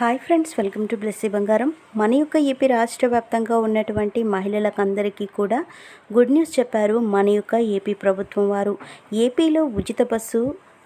Hi friends welcome to Blessy Bangaram. మన యొక్క AP రాష్ట్ర వ్యాప్తంగా ఉన్నటువంటి మహిళలకందరికీ కూడా గుడ్ న్యూస్ చెప్పారు మన యొక్క ఏపీ ప్రభుత్వం వారు. ఏపీలో ఉచిత బస్సు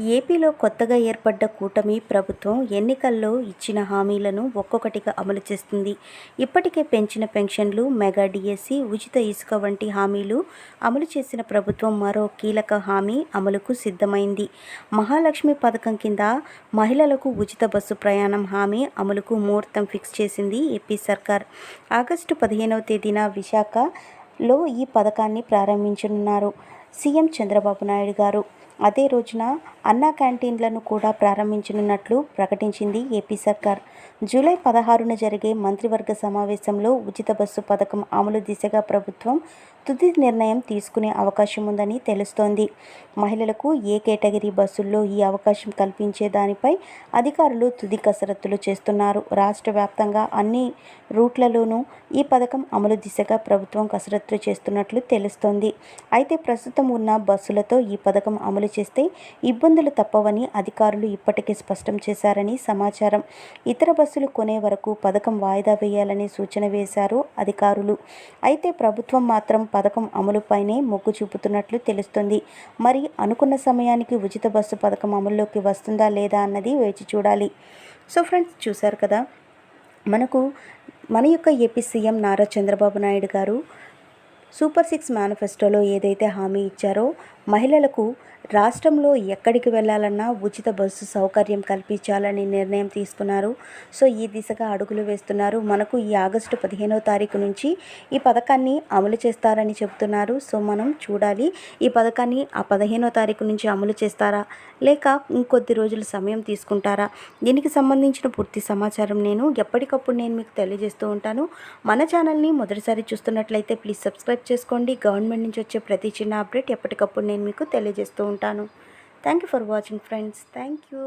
ఏపీలో కొత్తగా ఏర్పడ్డ కూటమి ప్రభుత్వం ఎన్నికల్లో ఇచ్చిన హామీలను ఒక్కొక్కటిగా అమలు చేస్తుంది. ఇప్పటికే పెంచిన పెన్షన్లు మెగా డిఎస్సి ఉచిత ఇసుక వంటి హామీలు అమలు చేసిన ప్రభుత్వం మరో కీలక హామీ అమలుకు సిద్ధమైంది. మహాలక్ష్మి పథకం కింద మహిళలకు ఉచిత బస్సు ప్రయాణం హామీ అమలుకు ముహూర్తం ఫిక్స్ చేసింది ఏపీ సర్కార్. ఆగస్టు పదిహేనవ తేదీన విశాఖలో ఈ పథకాన్ని ప్రారంభించనున్నారు. సీఎం చంద్రబాబు నాయుడు గారు. అదే రోజున అన్నా క్యాంటీన్లను కూడా ప్రారంభించనున్నట్లు ప్రకటించింది ఏపీ సర్కార్. జూలై పదహారున జరిగే మంత్రివర్గ సమావేశంలో ఉచిత బస్సు పథకం అమలు దిశగా ప్రభుత్వం తుది నిర్ణయం తీసుకునే అవకాశం ఉందని తెలుస్తోంది. మహిళలకు ఏ కేటగిరీ బస్సుల్లో ఈ అవకాశం కల్పించే దానిపై అధికారులు తుది కసరత్తులు చేస్తున్నారు. రాష్ట్ర వ్యాప్తంగా అన్ని రూట్లలోనూ ఈ పథకం అమలు దిశగా ప్రభుత్వం కసరత్తు చేస్తున్నట్లు తెలుస్తోంది. అయితే ప్రస్తుతం ఉన్న బస్సులతో ఈ పథకం అమలు చేస్తే ఇబ్బందులు తప్పవని అధికారులు ఇప్పటికే స్పష్టం చేశారని సమాచారం. ఇతర బస్సులు కొనే వరకు పథకం వాయిదా వేయాలని సూచన వేశారు అధికారులు. అయితే ప్రభుత్వం మాత్రం పథకం అమలుపైనే మొగ్గు చూపుతున్నట్లు తెలుస్తుంది. మరి అనుకున్న సమయానికి ఉచిత బస్సు పథకం అమల్లోకి వస్తుందా లేదా అన్నది వేచి చూడాలి. సో ఫ్రెండ్స్ చూశారు కదా? మనకు మన యొక్క AP CM Nara Chandrababu Naidu garu super six మేనిఫెస్టోలో ఏదైతే హామీ ఇచ్చారో మహిళలకు రాష్ట్రంలో ఎక్కడికి వెళ్ళాలన్నా ఉచిత బస్సు సౌకర్యం కల్పించాలని నిర్ణయం తీసుకున్నారు. సో ఈ దిశగా అడుగులు వేస్తున్నారు. మనకు ఈ ఆగస్టు పదిహేనో తారీఖు నుంచి ఈ పథకాన్ని అమలు చేస్తారని చెబుతున్నారు. సో మనం చూడాలి ఈ పథకాన్ని ఆ పదిహేనో తారీఖు నుంచి అమలు చేస్తారా? లేక ఇంకొద్ది రోజులు సమయం తీసుకుంటారా? దీనికి సంబంధించిన పూర్తి సమాచారం నేను ఎప్పటికప్పుడు నేను మీకు తెలియజేస్తూ ఉంటాను. మన ఛానల్ని మొదటిసారి చూస్తున్నట్లయితే ప్లీజ్ సబ్స్క్రైబ్ చేసుకోండి. గవర్నమెంట్ నుంచి వచ్చే ప్రతి చిన్న అప్డేట్ ఎప్పటికప్పుడు నేను మీకు తెలియజేస్తూ ఉంటాను. Thank you for watching friends thank you